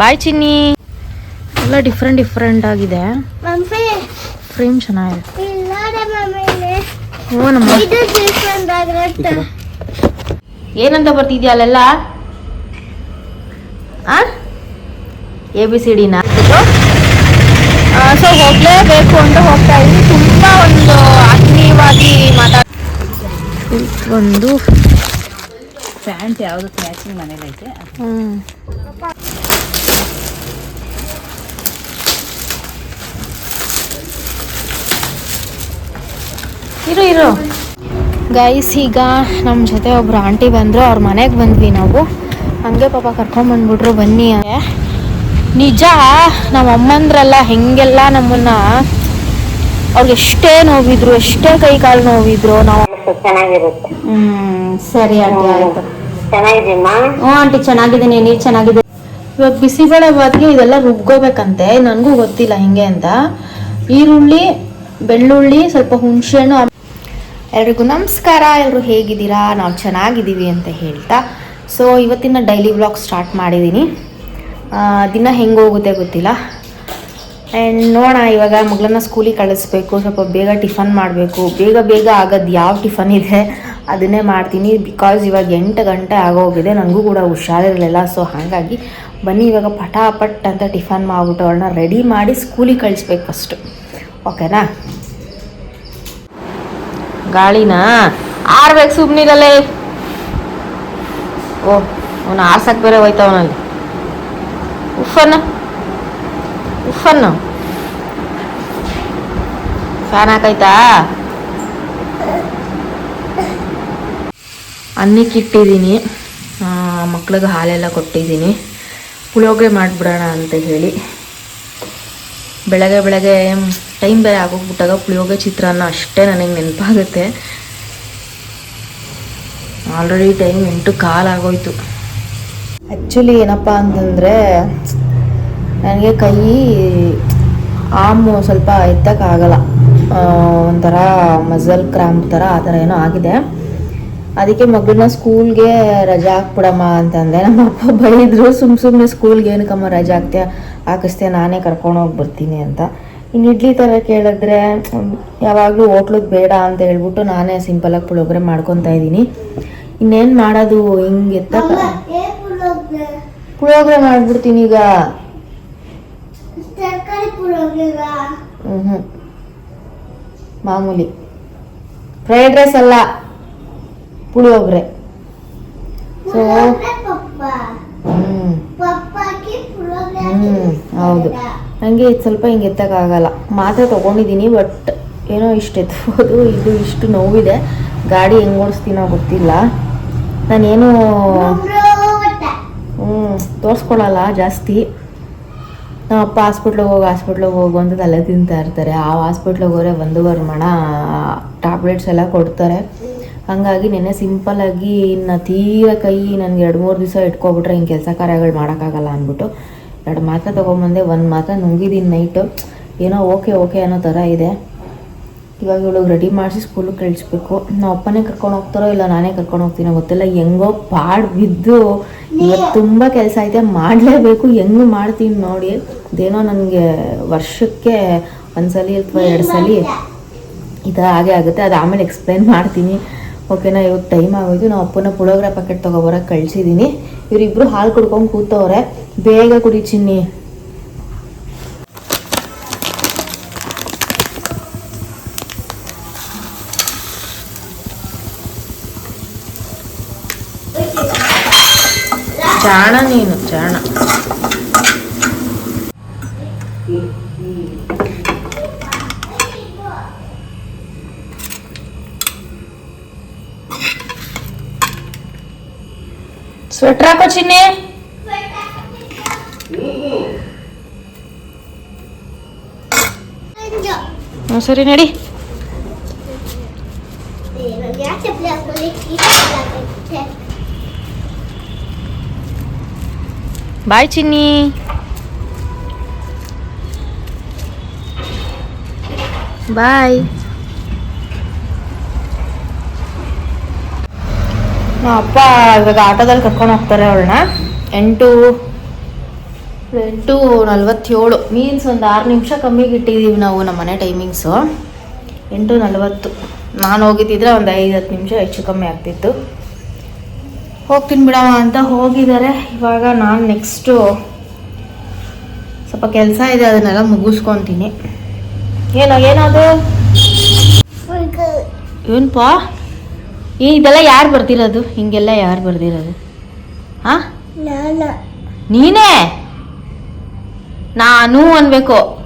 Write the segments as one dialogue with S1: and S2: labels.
S1: ಬಾಯ್ ಚಿನ್ನಿ. ಎಲ್ಲ different different ಆಗಿದೆ.
S2: Mummy.
S1: Frame ಚೆನ್ನಾಗಿದೆ. ಓ ನಮ್ಮ ಏನಂತ ಬರ್ತಿದ್ಯಾ ಅಲ್ಲೆಲ್ಲ? ಆ? ಎ ಬಿ ಸಿ ಡಿನ ಸೊ ಹೋಗ್ಲೇಬೇಕು ಅಂತ ಹೋಗ್ತಾ ಇದ್ವಿ ತುಂಬ ಒಂದು ಆತ್ಮೀಯವಾಗಿ ಮಾತಾಡ ಒಂದು
S3: ಪ್ಯಾಂಟ್ ಯಾವುದು ಮ್ಯಾಚಿಂಗ್ ಮನೇಲಿ ಐತೆ
S1: ಇರು ಇರು. ಗೈಸ್ ಈಗ ನಮ್ಮ ಜೊತೆ ಒಬ್ರು ಆಂಟಿ ಬಂದರು. ಅವ್ರ ಮನೆಗೆ ಬಂದ್ವಿ ನಾವು. ಹಂಗೆ ಪಾಪ ಕರ್ಕೊಂಬಂದ್ಬಿಟ್ರು ಬನ್ನಿ ನಿಜಾ ನಿಜ ನಮ್ಮ ಅಮ್ಮಂದ್ರೆಲ್ಲ ಹೆಂಗೆಲ್ಲ ನಮ್ಮನ್ನ ಅವ್ರಿಗೆ ಎಷ್ಟೇ ನೋವಿದ್ರು ಎಷ್ಟೇ ಕೈ ಕಾಲು ನೋವಿದ್ರು ನಾವು ಹ್ಮ್ ಸರಿ ಆಂಟಿ ಆಯ್ತು. ಹ್ಞೂ ಆಂಟಿ ಚೆನ್ನಾಗಿದ್ದೀನಿ. ನೀವು ಚೆನ್ನಾಗಿದೆ ಇವಾಗ ಬಿಸಿಬೇಳೆ ಬಾತ್ಗೆ ಇದೆಲ್ಲ ರುಬ್ಕೋಬೇಕಂತೆ. ನನಗೂ ಗೊತ್ತಿಲ್ಲ ಹೆಂಗೆ ಅಂತ. ಈರುಳ್ಳಿ ಬೆಳ್ಳುಳ್ಳಿ, ಸ್ವಲ್ಪ ಹುಣಸೆಹಣ್ಣು ಎಲ್ರಿಗೂ ನಮಸ್ಕಾರ. ಎಲ್ಲರೂ ಹೇಗಿದ್ದೀರಾ? ನಾವು ಚೆನ್ನಾಗಿದ್ದೀವಿ ಅಂತ ಹೇಳ್ತಾ. ಸೊ ಇವತ್ತಿನ ಡೈಲಿ ಬ್ಲಾಗ್ ಸ್ಟಾರ್ಟ್ ಮಾಡಿದ್ದೀನಿ. ದಿನ ಹೆಂಗೆ ಹೋಗುತ್ತೆ ಗೊತ್ತಿಲ್ಲ. ಆ್ಯಂಡ್ ನೋಡೋಣ, ಇವಾಗ ಮಗಳನ್ನ ಸ್ಕೂಲಿಗೆ ಕಳಿಸ್ಬೇಕು. ಸ್ವಲ್ಪ ಬೇಗ ಟಿಫನ್ ಮಾಡಬೇಕು. ಬೇಗ ಬೇಗ ಆಗೋದು ಯಾವ ಟಿಫನ್ ಇದೆ, ಅದನ್ನೇ ಮಾಡ್ತೀನಿ. ಬಿಕಾಸ್ ಇವಾಗ ಎಂಟು ಗಂಟೆ ಆಗೋಗಿದೆ. ನನಗೂ ಕೂಡ ಹುಷಾರಿರಲಿಲ್ಲ. ಸೊ ಹಾಗಾಗಿ ಬನ್ನಿ, ಇವಾಗ ಪಟಾಪಟ್ ಅಂತ ಟಿಫನ್ ಮಾಡಿಬಿಟ್ಟು ಅವ್ರನ್ನ ರೆಡಿ ಮಾಡಿ ಸ್ಕೂಲಿಗೆ ಕಳಿಸ್ಬೇಕು ಫಸ್ಟು ಓಕೆನಾ? ಗಾಳಿನ? ಆರ್ಬೇಕು ಸುಮ್ಮನಿರಲ್ಲ ಓ, ಅವನು ಆರ್ಸಕ್ಕೆ ಬೇರೆ ಹೋಯ್ತವನಲ್ಲಿ ಉಫನ್ನ ಉಫನ್ನು ಫ್ಯಾನ್ ಹಾಕೈತಾ ಅನ್ನಕ್ಕೆ ಇಟ್ಟಿದ್ದೀನಿ. ಮಕ್ಳಿಗೆ ಹಾಲೆಲ್ಲ ಕೊಟ್ಟಿದ್ದೀನಿ. ಪುಳಿಯೋಗರೆ ಮಾಡಿಬಿಡೋಣ ಅಂತ ಹೇಳಿ. ಬೆಳಗ್ಗೆ ಬೆಳಗ್ಗೆ ಟೈಮ್ ಬೇರೆ ಆಗೋಗ್ಬಿಟ್ಟಾಗ ಪುಳಿಯೋಗರೆ, ಚಿತ್ರಾನ್ನ ಅಷ್ಟೇ ನನಗೆ ನೆನಪಾಗುತ್ತೆ. ಆಲ್ರೆಡಿ ಟೈಮ್ ಎಂಟು ಕಾಲಾಗೋಯ್ತು ಆ್ಯಕ್ಚುಲಿ ಏನಪ್ಪ ಅಂತಂದರೆ, ನನಗೆ ಕೈ ಆಮು ಸ್ವಲ್ಪ ಎತ್ತಕ್ಕಾಗಲ್ಲ. ಒಂಥರ ಮಸಲ್ ಕ್ರಾಂಪ್ ಥರ ಆ ಥರ ಏನೋ ಆಗಿದೆ. ಅದಕ್ಕೆ ಮಗಳನ್ನ ಸ್ಕೂಲ್ಗೆ ರಜಾ ಹಾಕ್ಬಿಡಮ್ಮ ಅಂತಂದೆ. ನಮ್ಮ ಅಪ್ಪ ಬೈದರು ಸುಮ್ಮ ಸುಮ್ಮನೆ ಸ್ಕೂಲ್ಗೆ ಏನಕ್ಕಮ್ಮ ರಜಾ ಹಾಕ್ತೀಯ? ಹಾಕಿಸ್ತೀಯ? ನಾನೇ ಕರ್ಕೊಂಡು ಹೋಗಿ ಬರ್ತೀನಿ ಅಂತ. ಇನ್ನು ಇಡ್ಲಿ ಥರ ಕೇಳಿದ್ರೆ ಯಾವಾಗಲೂ ಹೋಟ್ಲದ್ದು ಬೇಡ ಅಂತ ಹೇಳ್ಬಿಟ್ಟು ನಾನೇ ಸಿಂಪಲಾಗಿ ಪುಳಿಯೋಗರೆ ಮಾಡ್ಕೊತಾ ಇದ್ದೀನಿ. ಇನ್ನೇನು ಮಾಡೋದು? ಹಿಂಗೆ ಎತ್ತಕ್ಕ
S2: ಏ ಪುಳಿಯೋಗರೆ?
S1: ಮಾಡ್ಬಿಡ್ತೀನಿ ಈಗ. ಹ್ಞೂ ಮಾಮೂಲಿ. ಫ್ರೈಡ್ ರೈಸ್ ಅಲ್ಲ ಪುಳಿಯೋಗರೆ. ಸೊ. ಹ್ಞೂ ಹ್ಞೂ ಹೌದು. ನನಗೆ ಇದು ಸ್ವಲ್ಪ ಹಿಂಗೆ ಎತ್ತಕ್ಕಾಗಲ್ಲ ಮಾತ್ರೆ ತೊಗೊಂಡಿದ್ದೀನಿ ಬಟ್ ಏನೋ ಇಷ್ಟು ಎತ್ಬೋದು ಇದು ಇಷ್ಟು ನೋವಿದೆ. ಗಾಡಿ ಹೆಂಗೆ ಓಡಿಸ್ತೀನೋ ಗೊತ್ತಿಲ್ಲ. ನಾನೇನು. ಹ್ಞೂ ತೋರಿಸ್ಕೊಳಲ್ಲ ಜಾಸ್ತಿ. ನಮ್ಮ ಅಪ್ಪ ಹಾಸ್ಪಿಟ್ಲಿಗೆ ಹೋಗಿ, ಹಾಸ್ಪಿಟ್ಲಿಗೆ ಹೋಗು ಅಂತ ತಲೆ ತಿಂತಾ ಇರ್ತಾರೆ. ಆ ಹಾಸ್ಪಿಟ್ಲಿಗೆ ಹೋದ್ರೆ ಒಂದು ವರ್ಮಣ ಟ್ಯಾಬ್ಲೆಟ್ಸ್ ಎಲ್ಲ ಕೊಡ್ತಾರೆ. ಹಾಗಾಗಿ ನೆನ್ನೆ ಸಿಂಪಲ್ಲಾಗಿ ಇನ್ನು ತೀರ ಕೈ ನನಗೆ ಎರಡು ಮೂರು ದಿವಸ ಇಟ್ಕೊಬಿಟ್ರೆ ಹಿಂಗೆ ಕೆಲಸ ಕಾರ್ಯಗಳು ಮಾಡೋಕ್ಕಾಗಲ್ಲ ಅಂದ್ಬಿಟ್ಟು. ಎರಡು ಮಾತ್ರೆ ತೊಗೊಂಬಂದೆ ಒಂದು ಮಾತ್ರೆ ನುಂಗಿದ್ದೀನಿ ನೈಟು ಏನೋ ಓಕೆ ಓಕೆ ಅನ್ನೋ ಥರ ಇದೆ. ಇವಾಗ ಇವಳಿಗೆ ರೆಡಿ ಮಾಡಿಸಿ ಸ್ಕೂಲಿಗೆ ಕಳಿಸ್ಬೇಕು. ನಾವು ಅಪ್ಪನೇ ಕರ್ಕೊಂಡು ಹೋಗ್ತಾರೋ ಇಲ್ಲ ನಾನೇ ಕರ್ಕೊಂಡು ಹೋಗ್ತೀನೋ ಗೊತ್ತಿಲ್ಲ. ಹೆಂಗೋ ಪಾಡ್ ಬಿದ್ದು ಇವತ್ತು ತುಂಬ ಕೆಲಸ ಐತೆ ಮಾಡಲೇಬೇಕು. ಹೆಂಗೆ ಮಾಡ್ತೀನಿ ನೋಡಿ. ಅದೇನೋ ನನಗೆ ವರ್ಷಕ್ಕೆ ಒಂದ್ಸಲಿ ಅಥವಾ ಎರಡು ಸಲ ಇದು ಹಾಗೆ ಆಗುತ್ತೆ. ಅದು ಆಮೇಲೆ ಎಕ್ಸ್ಪ್ಲೈನ್ ಮಾಡ್ತೀನಿ. ಓಕೆನಾ? ಇವಾಗ ಟೈಮ್ ಆಗೋಯ್ತು. ನಾವು ಅಪ್ಪನ ಪುಳೋಗ್ರ ಪ್ಯಾಕೆಟ್ ತೊಗೊಬರಕ್ಕೆ ಕಳಿಸಿದ್ದೀನಿ ಇವರಿಬ್ರು ಹಾಲು ಕುಡ್ಕೊಂಡು ಕೂತವ್ರೆ. ಬೇಗ ಕುಡಿ ಚಿನ್ನಿ. ಜಾಣ ನೀನು ಜಾಣ ಸ್ವೆಟ್ರ್ ಹಾಕೋ ಚಿನ್ನಿ ಸರಿ ನಡಿ. ಬಾಯ್ ಚಿನ್ನಿ ಬಾಯ್ ನಮ್ಮ ಅಪ್ಪ ಇವಾಗ ಆಟೋದಲ್ಲಿ ಕರ್ಕೊಂಡು ಹೋಗ್ತಾರೆ ಅವಳನ್ನ. ಎಂಟು ಎಂಟು ನಲ್ವತ್ತೇಳು. ಮೀನ್ಸ್ ಒಂದು ಆರು ನಿಮಿಷ ಕಮ್ಮಿಗೆ ಇಟ್ಟಿದ್ದೀವಿ ನಾವು ನಮ್ಮ ಮನೆ ಟೈಮಿಂಗ್ಸು ಎಂಟು ನಲ್ವತ್ತು. ನಾನು ಹೋಗಿದ್ದಿದ್ರೆ ಒಂದು ಐದು ಹತ್ತು ನಿಮಿಷ ಹೆಚ್ಚು ಕಮ್ಮಿ ಆಗ್ತಿತ್ತು. ಹೋಗ್ತೀನಿ ಬಿಡವ ಅಂತ ಹೋಗಿದ್ದಾರೆ. ಇವಾಗ ನಾನು ನೆಕ್ಸ್ಟು ಸ್ವಲ್ಪ ಕೆಲಸ ಇದೆ ಅದನ್ನೆಲ್ಲ ಮುಗಿಸ್ಕೊತೀನಿ. ಏನೋ ಏನದು ಏನಪ್ಪಾ ಇದೆಲ್ಲ ಯಾರು ಬರ್ದಿರೋದು? ಹಿಂಗೆಲ್ಲ ಯಾರು ಬರ್ದಿರೋದು? ಹಾ
S2: ನಾನು.
S1: ನೀನೇ? ನಾನು ಅನ್ಬೇಕು.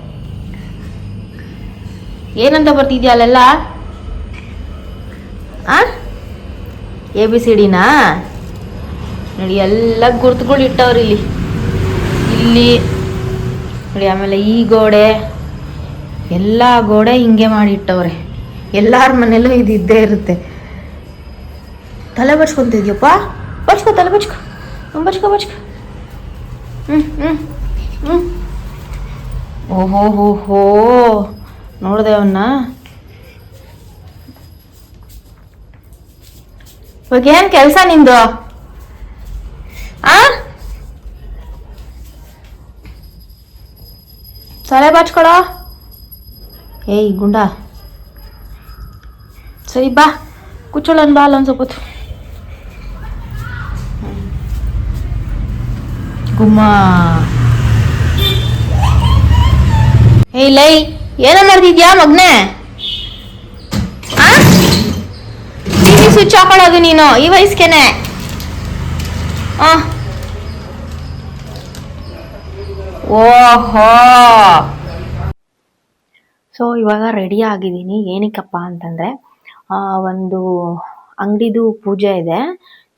S1: ಏನಂತ ಬರ್ತಿದ್ಯಾ ಅಲ್ಲೆಲ್ಲ? ಆ? ಎ ಬಿ ಸಿ ಡಿನಾ ನೋಡಿ ಎಲ್ಲ ಗುರ್ತುಗಳು ಇಟ್ಟವ್ರು ಇಲ್ಲಿ. ಇಲ್ಲಿ ನೋಡಿ ಆಮೇಲೆ ಈ ಗೋಡೆ. ಎಲ್ಲ ಗೋಡೆ ಹಿಂಗೆ ಮಾಡಿ ಇಟ್ಟವ್ರೆ. ಎಲ್ಲಾರ ಮನೇಲೂ ಇದು ಇದ್ದೇ ಇರುತ್ತೆ. ತಲೆ ಬಚ್ಕೊಂತಿದ್ಯಪ್ಪ ಬಚ್ಕೋ ತಲೆ ಬಚ್ಕೋ ಬಚ್ಕೋ ಬಚ್ಕೋ. ಹ್ಞೂ ಹ್ಞೂ ಹ್ಞೂ ಓಹೋ, ಹೋ ಹೋ. ನೋಡಿದೆ ಅವನ್ನ ಇವಾಗ ಏನು ಕೆಲಸ ನಿಂದು? ಆ? ಸಲೆ ಬಾಚ್ಕೊಳೋ ಏಯ್, ಗುಂಡ. ಸರಿ, ಬಾ. ಕುಚ್ಚೋಳನ್ ಬಾ ಅಲ್ಲೊಂದು ಸ್ವಲ್ಪ ಹೊತ್ತು ಗುಮ್ಮ ಏಯ್, ಲೈ, ಏನ ಮಾಡ್ತಿದ್ಯಾ ಮಗ್ನೆ? ಟಿವಿ ಸ್ವಿಚ್ ಹಾಕೊಳ್ಳೋದು ನೀನು, ಈ ವಯಸ್ಕೇನೆ. ಓಹೋ. ಸೊ ಇವಾಗ ರೆಡಿ ಆಗಿದ್ದೀನಿ. ಏನಕ್ಕಪ್ಪ ಅಂತಂದರೆ ಒಂದು ಅಂಗಡಿದು ಪೂಜೆ ಇದೆ.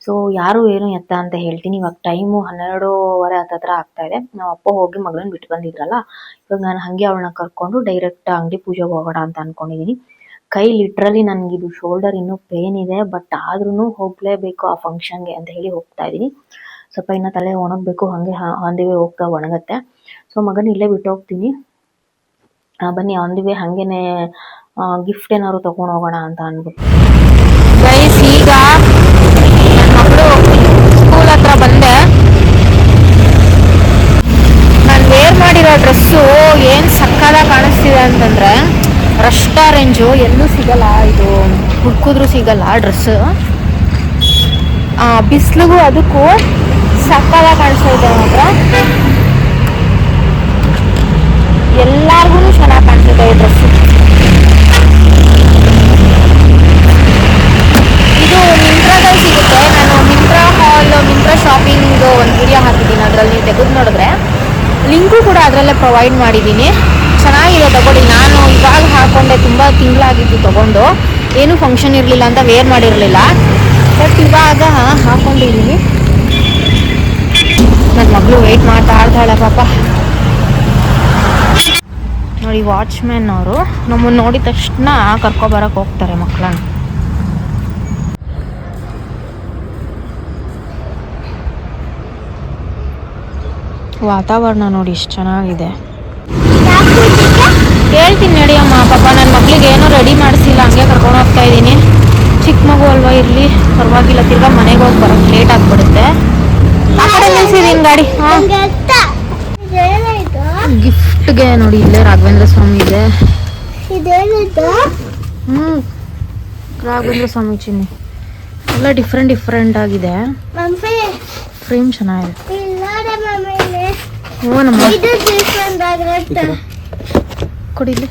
S1: ಸೊ ಯಾರು ಏನು ಎತ್ತ ಅಂತ ಹೇಳ್ತೀನಿ. ಇವಾಗ ಟೈಮು ಹನ್ನೆರಡೂವರೆ ಹತ್ತತ್ರ ಆಗ್ತಾ ಇದೆ. ನಾವು ಅಪ್ಪ ಹೋಗಿ ಮಗಳನ್ನ ಬಿಟ್ಟು ಬಂದಿದ್ರಲ್ಲ, ಇವಾಗ ನಾನು ಹಾಗೆ ಅವಳನ್ನ ಕರ್ಕೊಂಡು ಡೈರೆಕ್ಟ್ ಅಂಗಡಿ ಪೂಜೆಗೆ ಹೋಗೋಣ ಅಂತ ಅನ್ಕೊಂಡಿದ್ದೀನಿ ಕೈ ಲಿಟ್ರಲಿ ಇದು ಶೋಲ್ಡರ್ ಇನ್ನೂ ಪೇನ್ ಇದೆ ಬಟ್ ಆದ್ರೂ ಹೋಗಲೇಬೇಕು ಆ ಫಂಕ್ಷನ್ಗೆ ಅಂತ ಹೇಳಿ ಹೋಗ್ತಾ ಇದ್ದೀನಿ ಸ್ವಲ್ಪ ಇನ್ನು ತಲೆ ಒಣಗಬೇಕು, ಹಾಗೆ ಆನ್ ದಿ ವೇ ಹೋಗ್ತಾ ಒಣಗತ್ತೆ. ಸೊ ಮಗನ ಇಲ್ಲೇ ಬಿಟ್ಟು ಹೋಗ್ತೀನಿ. ಬನ್ನಿ ಆನ್ ದಿ ವೇ ಹಾಗೇನೆ ಗಿಫ್ಟ್ ಏನಾದ್ರು ತಗೊಂಡು ಹೋಗೋಣ ಅಂತ ಅಂದ್ಬಿಟ್ಟು ಈಗ ಮಗಳು ಸ್ಕೂಲ್ ಹತ್ರ ಬಂದೆ ನಾನು ವೇರ್ ಮಾಡಿರೋ ಡ್ರೆಸ್ಸು ಏನು ಸಕ್ಕದಾಗಿ ಕಾಣಿಸ್ತಿದೆ ಅಂತಂದ್ರೆ ರಷ್ಟ ರೇಂಜು ಎಲ್ಲೂ ಸಿಗಲ್ಲ, ಇದು ಹುಡ್ಕಿದ್ರು ಸಿಗಲ್ಲ ಡ್ರೆಸ್ಸು ಬಿಸಿಲಿಗೂ ಅದಕ್ಕೂ ಸಕ್ಕದಾಗಿ ಕಾಣಿಸ್ತಾ ಇದೆ ಮಾತ್ರ. ಎಲ್ಲಾರ್ಗು ಚೆನ್ನಾಗಿ ಕಾಣಿಸುತ್ತೆ ಈ ಡ್ರೆಸ್ ಇದು ಮಿಂತ್ರಾದಲ್ಲಿ ಸಿಗುತ್ತೆ. ನಾನು ಮಿಂತ್ರಾ ಹಾಲ್ ಮಿಂತ್ರಾ ಶಾಪಿಂಗ್ ಒಂದು ವಿಡಿಯೋ ಹಾಕಿದ್ದೀನಿ. ಅದರಲ್ಲಿ ತೆಗೆದು ನೋಡಿದ್ರೆ. ಲಿಂಕು ಕೂಡ ಅದರಲ್ಲೇ ಪ್ರೊವೈಡ್ ಮಾಡಿದ್ದೀನಿ. ಚೆನ್ನಾಗಿದೆ ತಗೊಳ್ಳಿ. ನಾನು ಇವಾಗ ಹಾಕೊಂಡೆ ತುಂಬ ತಿಂಗಳಾಗಿದ್ದು ತಗೊಂಡು. ಏನು ಫಂಕ್ಷನ್ ಇರಲಿಲ್ಲ ಅಂತ ವೇರ್ ಮಾಡಿರಲಿಲ್ಲ. ಬಟ್ ಇವಾಗ ಹಾಕೊಂಡಿದ್ದೀನಿ ನನ್ನ ಮಗಳು ವೆಯ್ಟ್ ಮಾಡ್ತಾ ಇರ್ತಾಳೆ ಪಾಪ. ನೋಡಿ ವಾಚ್ಮ್ಯಾನ್ ಅವರು ನಮ್ಮನ್ನು ನೋಡಿದ ತಕ್ಷಣ ಕರ್ಕೊಬರಕ್ಕೆ ಹೋಗ್ತಾರೆ ಮಕ್ಕಳನ್ನ ವಾತಾವರಣ ನೋಡಿ, ಇಷ್ಟು ಚೆನ್ನಾಗಿದೆ. ಹೇಳ್ತೀನಿ ನಡಿ ಅಮ್ಮ ಪಾಪ ನನ್ನ ಮಕ್ಳಿಗೆ ಏನೂ ರೆಡಿ ಮಾಡಿಸಿಲ್ಲ ಹಂಗೆ ಕರ್ಕೊಂಡು ಹೋಗ್ತಾ ಇದ್ದೀನಿ. ಚಿಕ್ಕ ಮಗು ಅಲ್ವಾ ಇರಲಿ ಪರವಾಗಿಲ್ಲ ತಿರ್ಗಾ ಮನೆಗೆ ಹೋಗಿ ಬರೋಕ್ಕೆ ಲೇಟ್ ಆಗಿಬಿಡುತ್ತೆ. ಆ ಕಡೆ ನಿಲ್ಸಿದ್ದೀನಿ ಗಾಡಿ ಹಾಂ. ಗಿಫ್ಟ್ಗೆ ನೋಡಿ ಇಲ್ಲೇ ರಾಘವೇಂದ್ರ ಸ್ವಾಮಿ ಇದೆ. ಹ್ಞೂ ರಾಘವೇಂದ್ರ ಸ್ವಾಮಿ ಚಿನ್ನಿ. ಎಲ್ಲ ಡಿಫ್ರೆಂಟ್ ಡಿಫ್ರೆಂಟ್ ಆಗಿದೆ.
S2: ಮಮ್ಮಿ
S1: ಫ್ರೇಮ್ ಚೆನ್ನಾಗಿದೆ.
S2: ಇಲ್ಲ ಮಮ್ಮಿ. ಇಲ್ಲಿ.
S1: ಓ ನಮ್ಮ
S2: ಇದು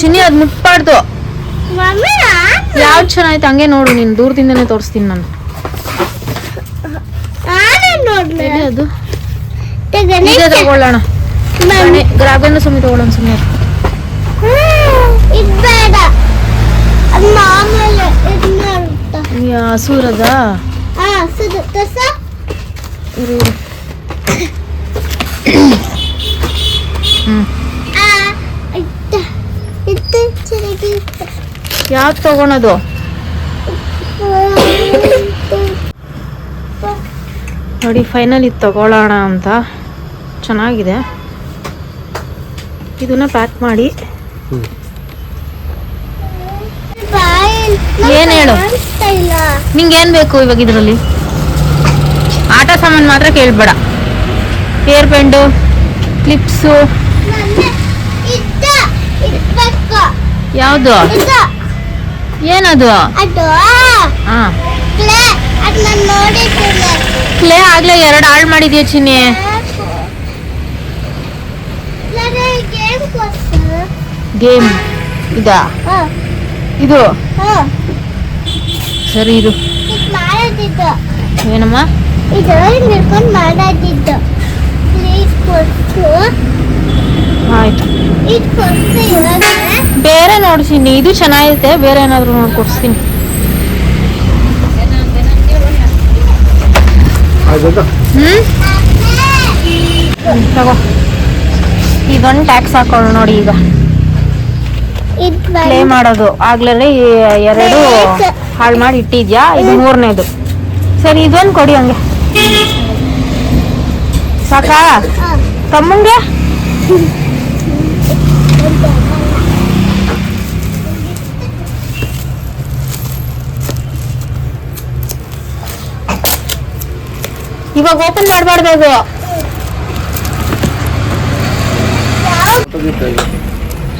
S1: ಶಿನಿ ಅದು ಮುಟ್ಬಾರ್ದು. ಯಾವ್ದು ಚೆನ್ನಾಯ್ತು? ಹಂಗೆ ನೋಡು ನೀನು ದೂರದಿಂದನೇ ತೋರಿಸ್ತೀನಿ ನಾನು. ಅದು? ಇದೇ ತಗೊಳ್ಳೋಣ. ರಾಘವೇಂದ್ರ ಸ್ವಾಮಿ ತಗೊಳ್ಳೋಣ ಸುಮ್ಮನೆ ಹಸೂರದ?
S2: ಹಾ
S1: ಯಾವ್ದು ತಗೊಳೋದು? ನೋಡಿ ಫೈನಲ್ ಇದು ತಗೊಳ್ಳೋಣ ಅಂತ. ಚೆನ್ನಾಗಿದೆ. ಇದನ್ನ ಪ್ಯಾಕ್ ಮಾಡಿ. ಏನ್ ಹೇಳು? ನಿಂಗೆ ಏನು ಬೇಕು ಇವಾಗ ಇದರಲ್ಲಿ? ಆಟ ಸಾಮಾನು ಮಾತ್ರ ಕೇಳಬೇಡ. ಏರ್ ಪೆಂಡು ಕ್ಲಿಪ್ಸು ಯಾವ್ದು? ಏನದು?
S2: ಅದು.
S1: ಹಾ
S2: ಕ್ಲೇ ಅದು ನಾನು ನೋಡಿ
S1: ಕ್ಲೇ ಆಗ್ಲೇ ಎರಡು ಹಾಳು ಮಾಡಿದ್ಯಾ ಚಿನ್ನಿ?
S2: ಗೇಮ್
S1: ಇದಾ?
S2: ಹಾಂ.
S1: ಇದು?
S2: ಹಾಂ.
S1: ಸರಿ ಇದು.
S2: ಇದು ಮಾಡೋದಿದ್ದು.
S1: ಏನಮ್ಮ?
S2: ಇದು ನಿಡ್ಕೊಂಡು ಮಾಡೋದಿದ್ದು. ಪ್ಲೀಸ್ ಕೊಟ್ಟು
S1: ಆಯ್ತು.
S2: ಇದು ಕೊಟ್ಟು ಇವಾಗ.
S1: ಬೇರೆ ನೋಡ್ತೀನಿ ಇದು ಚೆನ್ನಾಗಿರುತ್ತೆ ಬೇರೆ ಏನಾದ್ರು ನೋಡ್ಕೊಡ್ಸ್ತೀನಿ ಹ್ಮ್? ತಗೋ. ಇದೊಂದು ಟ್ಯಾಕ್ಸ್ ಹಾಕೊಳ್ಳು ನೋಡಿ ಈಗ.
S2: ಇದು
S1: ಪ್ಲೇ ಮಾಡೋದು. ಆಗ್ಲೇ ಎರಡು ಹಾಳು ಮಾಡಿ ಇಟ್ಟಿದ್ಯಾ? ಇದು ಮೂರನೇದು. ಸರಿ ಇದೊಂದು ಕೊಡಿ ಹಂಗೆ. ಸಾಕಾ? ತಮ್ಮಂಗೆ? ಇವಾಗ ಓಪನ್ ಮಾಡಬಾರ್ದು ಅದು.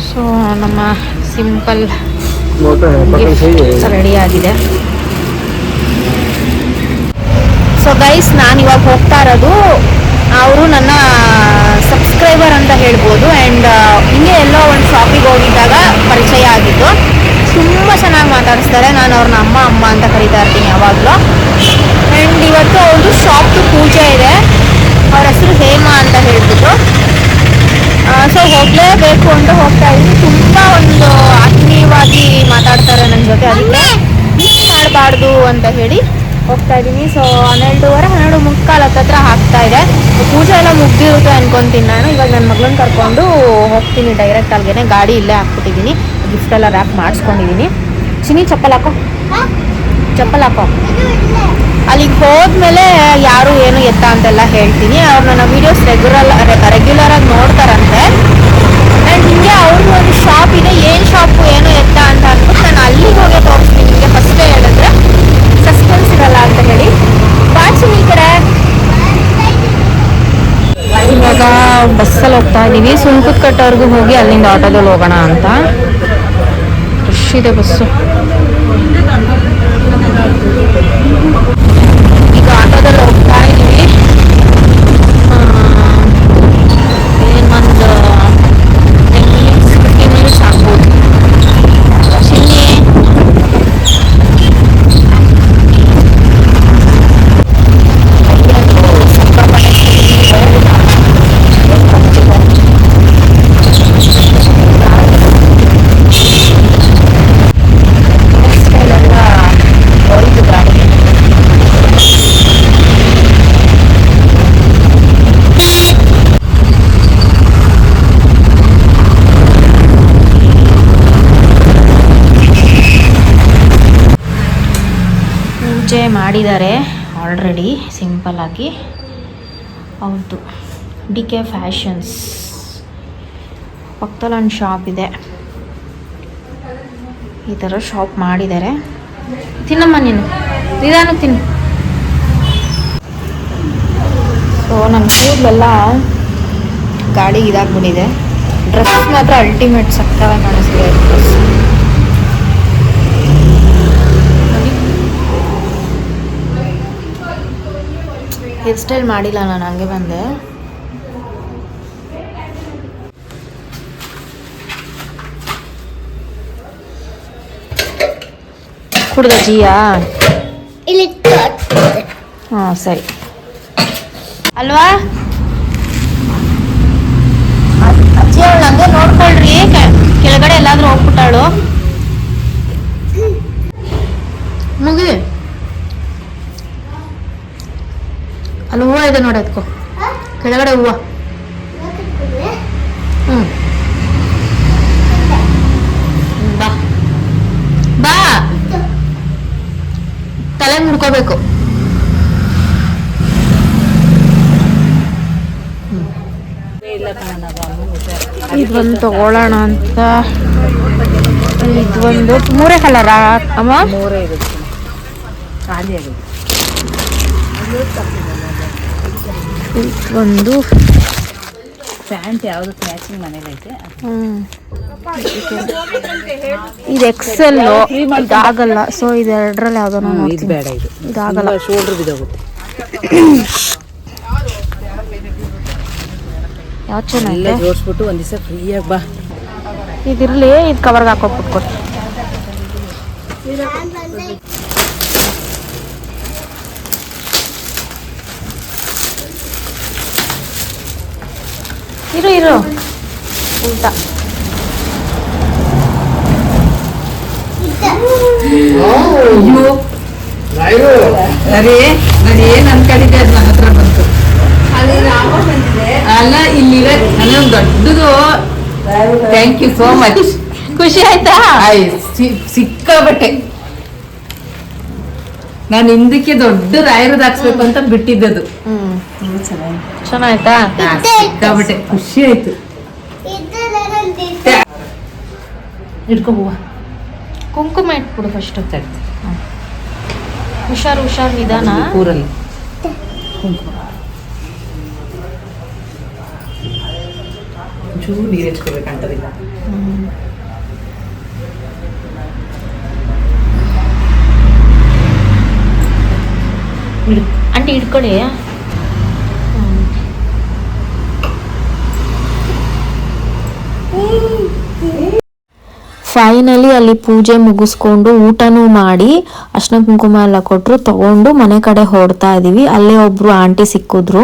S1: ಸೊ ನಮ್ಮ ಸಿಂಪಲ್ ರೆಡಿ ಆಗಿದೆ. ಸೊ ಗೈಸ್ ನಾನು ಇವಾಗ ಹೋಗ್ತಾ ಇರೋದು, ಅವರು ನನ್ನ ಸಬ್ಸ್ಕ್ರೈಬರ್ ಅಂತ ಹೇಳ್ಬೋದು. ಆ್ಯಂಡ್ ಹಿಂಗೆ ಎಲ್ಲೋ ಒಂದು ಶಾಪಿಗೆ ಹೋಗಿದ್ದಾಗ ಪರಿಚಯ ಆಗಿದ್ದು. ತುಂಬ ಚೆನ್ನಾಗಿ ಮಾತಾಡಿಸ್ತಾರೆ. ನಾನು ಅವ್ರನ್ನ ಅಮ್ಮ ಅಮ್ಮ ಅಂತ ಕರಿತಾ ಇರ್ತೀನಿ ಯಾವಾಗಲೂ. ಆ್ಯಂಡ್ ಇವತ್ತು ಅವ್ರದ್ದು ಶಾಪ್ದು ಪೂಜೆ ಇದೆ. ಅವ್ರ ಹೆಸರು ಹೇಮಾ ಅಂತ ಹೇಳ್ಬಿಟ್ಟು. ಸೊ ಹೋಗಲೇಬೇಕು ಅಂತ ಹೋಗ್ತಾ ಇದ್ದೀನಿ. ತುಂಬ ಒಂದು ಆತ್ಮೀಯವಾಗಿ ಮಾತಾಡ್ತಾರೆ ನನ್ನ ಜೊತೆ ಅದಕ್ಕೆ. ಮಿಸ್ ಮಾಡಬಾರ್ದು ಅಂತ ಹೇಳಿ ಹೋಗ್ತಾ ಇದ್ದೀನಿ. ಸೊ ಹನ್ನೆರಡುವರೆ, ಹನ್ನೆರಡು ಮುಕ್ಕಾಲು ಹತ್ತತ್ರ ಹಾಕ್ತಾ ಇದೆ. ಪೂಜೆ ಎಲ್ಲ ಮುಗ್ದಿರುತ್ತೆ ಅನ್ಕೊಂತೀನಿ ನಾನು. ಇವಾಗ ನನ್ನ ಮಗಳನ್ನ ಕರ್ಕೊಂಡು ಹೋಗ್ತೀನಿ. ಡೈರೆಕ್ಟ್ ಅಲ್ಲಿಗೆ ಗಾಡಿ ಇಲ್ಲೇ ಹಾಕ್ಬಿಟ್ಟಿದ್ದೀನಿ. ಗಿಫ್ಟ್ ಎಲ್ಲ ರ್ಯಾಪ್ ಮಾಡಿಸ್ಕೊಂಡಿದ್ದೀನಿ. ಚಿನಿ ಚಪ್ಪಲ್ ಹಾಕೋ ಚಪ್ಪಲ್ ಹಾಕೋ ಅಲ್ಲಿಗೆ ಹೋದ್ಮೇಲೆ ಯಾರು ಏನು ಎತ್ತ ಅಂತೆಲ್ಲ ಹೇಳ್ತೀನಿ. ಅವ್ರು ನನ್ನ ವೀಡಿಯೋಸ್ ರೆಗ್ಯುಲರ್ ರೆಗ್ಯುಲರ್ ಆಗಿ ನೋಡ್ತಾರಂತೆ. ಆ್ಯಂಡ್ ಹಿಂಗೆ ಅವ್ರದ್ದು ಒಂದು ಶಾಪ್ ಇದೆ. ಏನು ಶಾಪು ಏನು ಎತ್ತ ಅಂತ ಅಂದ್ಬಿಟ್ಟು ನಾನು ಅಲ್ಲಿಗೆ ಹೋಗಿ ತೋರಿಸ್ತೀನಿ. ನಿಮಗೆ ಫಸ್ಟೇ ಹೇಳಿದ್ರೆ ಸಸ್ಪೆನ್ಸ್ ಇರಲ್ಲ ಅಂತ ಹೇಳಿ. ಬಾಚಿನಿ ಈ ಕಡೆ ಇವಾಗ ಬಸ್ಸಲ್ಲಿ ಹೋಗ್ತಾ ಇದ್ದೀವಿ ಸುಂಕುತ್ ಕಟ್ಟೋರ್ಗು ಹೋಗಿ ಅಲ್ಲಿಂದ ಆಟೋದಲ್ಲಿ ಹೋಗೋಣ ಅಂತ. ರಶ್ ಇದೆ ಬಸ್ಸು. ಮಾಡಿದ್ದಾರೆ ಆಲ್ರೆಡಿ ಸಿಂಪಲ್ ಆಗಿ. ಹೌದು. ಡಿ ಕೆ ಫ್ಯಾಷನ್ಸ್ ಪಕ್ಕದಲ್ಲಿ ಒಂದು ಶಾಪ್ ಇದೆ. ಈ ಥರ ಶಾಪ್ ಮಾಡಿದ್ದಾರೆ. ತಿನ್ನಮ್ಮ ನೀನು. ನಿಧಾನ ತಿನ್ನು. ಸೊ ನಮ್ಮ ಕೂದಲೆಲ್ಲ ಗಾಡಿಗೆ ಇದಾಗ್ಬಿಟ್ಟಿದೆ. ಡ್ರೆಸ್ ಮಾತ್ರ ಅಲ್ಟಿಮೇಟ್ ಸಕ್ಕತ್ತಾಗಿ ಕಾಣಿಸ್ತಿದೆ. ಡ್ರೆಸ್ ಹೇರ್ ಸ್ಟೈಲ್ ಮಾಡಿಲ್ಲ ನಾನು ಹಂಗೆ ಬಂದೆ. ಕುಡ್ದ ಜೀಯಾ? ಹಾಂ ಸರಿ. ಅಲ್ವಾ? ಅಜ್ಜಿ ಅವಳು ಹಂಗೆ ನೋಡ್ಕೊಳ್ರಿ. ಕೆಳಗಡೆ ಎಲ್ಲಾದ್ರೂ ಹೋಗ್ಬಿಟ್ಟಾಳು. ಮುಗಿ ಅಲ್ಲಿ ಹೂವು ಇದೆ ನೋಡಿ ಅದಕ್ಕೋ ಕೆಳಗಡೆ ಹೂವು. ಹ್ಞೂ ಬಾ. ಬಾ. ತಲೆ ಮುಡ್ಕೋಬೇಕು. ಇದೊಂದು ತಗೊಳ್ಳೋಣ ಅಂತ. ಇದೊಂದು ಮೂರೇ ಕಲರ್ ಅಮ್ಮ?
S3: ಮೂರೇ ಇರುತ್ತೆ. ಖಾಲಿ ಆಗಿದೆ.
S1: ಒಂದು
S3: ಪ್ಯಾಂಟ್ ಯಾವುದು ಮ್ಯಾಚಿಂಗ್ ಮನೇಲಿ ಐತೆ?
S1: ಇದು ಎಕ್ಸೆಲ್ ಇದಾಗಲ್ಲ ಸೊ ಇದೆರಡರಲ್ಲಿ ಯಾವುದೋ
S3: ಇದು
S1: ನೋಡ್ತೀನಿ
S3: ಬೇಡ ಇದು.
S1: ಇದಾಗಲ್ಲ
S3: ಶೋಲ್ಡರ್ ಬಿದ್ದೋಗುತ್ತೆ.
S1: ಯಾವ ಚೆನ್ನಾಗಿಲ್ಲ
S3: ಜೋಡಿಸ್ಬಿಟ್ಟು ಒಂದು ದಿವಸ ಫ್ರೀಯಾಗಿ ಬಾ.
S1: ಇದಿರಲಿ ಇದು ಕವರ್ಗೆ ಹಾಕೋಬಿಟ್ಟು ಇರು ಇರು. ಉಲ್ಟಾ
S3: ಅರೇ ನಾನು ಏನ್ ಅನ್ಕೊಂಡಿದ್ದೆ ಅದು ನನ್ನ ಹತ್ರ ಬಂತು. ಅಲ್ಲ ಇಲ್ಲಿ ನನಗೆ ದೊಡ್ಡದು ಥ್ಯಾಂಕ್ ಯು ಸೋ ಮಚ್
S1: ಖುಷಿ ಆಯ್ತಾ?
S3: ಸಿಕ್ಕಾಬಟ್ಟೆ ನಾನು ಹಿಂದಕ್ಕೆ ದೊಡ್ಡ ರಾಯರದ್ ಹಾಕ್ಸ್ಬೇಕು ಅಂತ ಬಿಟ್ಟಿದ್ದದು
S1: ಹ್ಮ್. ಚೆನ್ನಾಯ್ತಾ
S3: ಸಿಕ್ಕಾಬಟ್ಟೆ ಖುಷಿ ಆಯ್ತು. ಇಟ್ಕೋ ಹೂವ
S1: ಕುಂಕುಮ ಇಟ್ಬಿಡು ಫಸ್ಟ್ ಹುಷಾರು ಹುಷಾರು ನಿಧಾನ.
S3: ಊರಲ್ಲಿ. ಕುಂಕುಮ. ಚೂರು ನೀರು ಹಚ್ಕೋಬೇಕಂತದಿಲ್ಲ.
S1: ಇಟ್ಕೊಳ್ಳಿ ಫೈನಲಿ ಅಲ್ಲಿ ಪೂಜೆ ಮುಗಿಸ್ಕೊಂಡು ಊಟನೂ ಮಾಡಿ ಅರ್ಶನ ಕುಂಕುಮ ಎಲ್ಲ ಕೊಟ್ಟರು ತಗೊಂಡು ಮನೆ ಕಡೆ ಹೊರಡ್ತಾ ಇದ್ದೀವಿ ಅಲ್ಲೇ ಒಬ್ಬರು ಆಂಟಿ ಸಿಕ್ಕಿದ್ರು,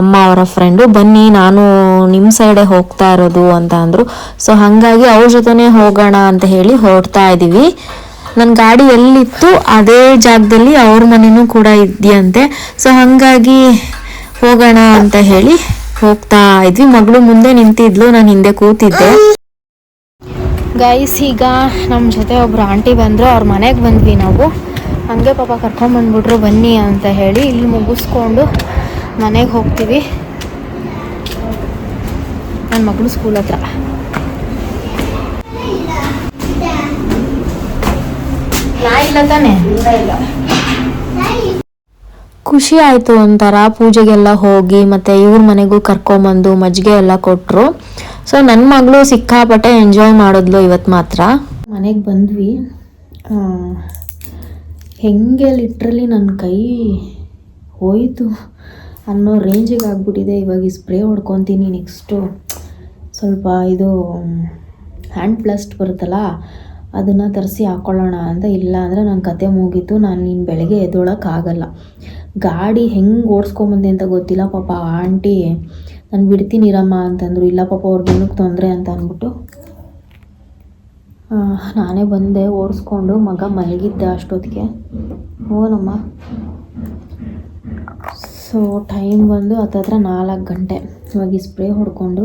S1: ಅಮ್ಮ ಅವರ ಫ್ರೆಂಡು ಬನ್ನಿ, ನಾನು ನಿಮ್ಮ ಸೈಡೆ ಹೋಗ್ತಾ ಇರೋದು ಅಂತ ಅಂದರು. ಸೊ ಹಾಗಾಗಿ ಅವ್ರ ಜೊತೆನೇ ಹೋಗೋಣ ಅಂತ ಹೇಳಿ ಹೊರಡ್ತಾ ಇದ್ದೀವಿ ನನ್ನ ಗಾಡಿ ಎಲ್ಲಿತ್ತು, ಅದೇ ಜಾಗದಲ್ಲಿ ಅವ್ರ ಮನೆಯೂ ಕೂಡ ಇದೆಯಂತೆ. ಸೊ ಹಾಗಾಗಿ ಹೋಗೋಣ ಅಂತ ಹೇಳಿ ಹೋಗ್ತಾ ಇದ್ವಿ. ಮಗಳು ಮುಂದೆ ನಿಂತಿದ್ಲು, ನಾನು ಹಿಂದೆ ಕೂತಿದ್ದೆ. ಗೈಸ್ ಈಗ ನಮ್ಮ ಜೊತೆ ಒಬ್ರು ಆಂಟಿ ಬಂದರು, ಅವ್ರ ಮನೆಗೆ ಬಂದ್ವಿ ನಾವು. ಹಂಗೆ ಪಾಪ ಕರ್ಕೊಂಬಂದ್ಬಿಟ್ರು ಬನ್ನಿ ಅಂತ ಹೇಳಿ ಇಲ್ಲಿ ಮುಗಿಸ್ಕೊಂಡು ಮನೆಗೆ ಹೋಗ್ತೀವಿ. ನನ್ನ ಮಗಳು ಸ್ಕೂಲ್ ಹತ್ರ. ಇಲ್ಲ ಖುಷಿ ಆಯಿತು ಒಂಥರ. ಪೂಜೆಗೆಲ್ಲ ಹೋಗಿ ಮತ್ತು ಇವ್ರ ಮನೆಗೂ ಕರ್ಕೊಂಬಂದು ಮಜ್ಜಿಗೆ ಎಲ್ಲ ಕೊಟ್ಟರು ಸೊ ನನ್ನ ಮಗಳು ಸಿಕ್ಕಾಪಟ್ಟೆ ಎಂಜಾಯ್ ಮಾಡಿದ್ಲು ಇವತ್ತು ಮಾತ್ರ. ಮನೆಗೆ ಬಂದ್ವಿ. ಹೆಂಗೆ ಲಿಟ್ರಲಿ ನನ್ನ ಕೈ ಹೋಯಿತು ಅನ್ನೋ ರೇಂಜಿಗೆ ಆಗ್ಬಿಟ್ಟಿದೆ. ಇವಾಗ ಈ ಸ್ಪ್ರೇ ಹೊಡ್ಕೊತೀನಿ ನೆಕ್ಸ್ಟು ಸ್ವಲ್ಪ ಇದು ಹ್ಯಾಂಡ್ ಪ್ಲಸ್ಟ್ ಬರುತ್ತಲ್ಲ ಅದನ್ನು ತರಿಸಿ ಹಾಕ್ಕೊಳ್ಳೋಣ ಅಂತ ಇಲ್ಲ ಅಂದರೆ ನನ್ನ ಕತೆ ಮುಗೀತು. ನಾನು ನೀನು ಬೆಳಗ್ಗೆ ಎದ್ದೊಳಕ್ಕಾಗಲ್ಲ ಗಾಡಿ ಹೆಂಗೆ ಓಡಿಸ್ಕೊಂಬಂದೆ ಅಂತ ಗೊತ್ತಿಲ್ಲ. ಪಾಪ ಆಂಟಿ, ನಾನು ಬಿಡ್ತೀನಿ ಇರಮ್ಮ ಅಂತಂದರು. ಇಲ್ಲ ಪಾಪ ಅವ್ರ ಬೆನ್ನಕ್ಕೆ ತೊಂದರೆ ಅಂತ ಅಂದ್ಬಿಟ್ಟು. ನಾನೇ ಬಂದೆ ಓಡಿಸ್ಕೊಂಡು. ಮಗ ಮಲಗಿದ್ದೆ ಅಷ್ಟೊತ್ತಿಗೆ. ಓನಮ್ಮ ಸೊ ಟೈಮ್ ಬಂದು ಹತ್ತತ್ರ ನಾಲ್ಕು ಗಂಟೆ. ಇವಾಗ ಸ್ಪ್ರೇ ಹೊಡ್ಕೊಂಡು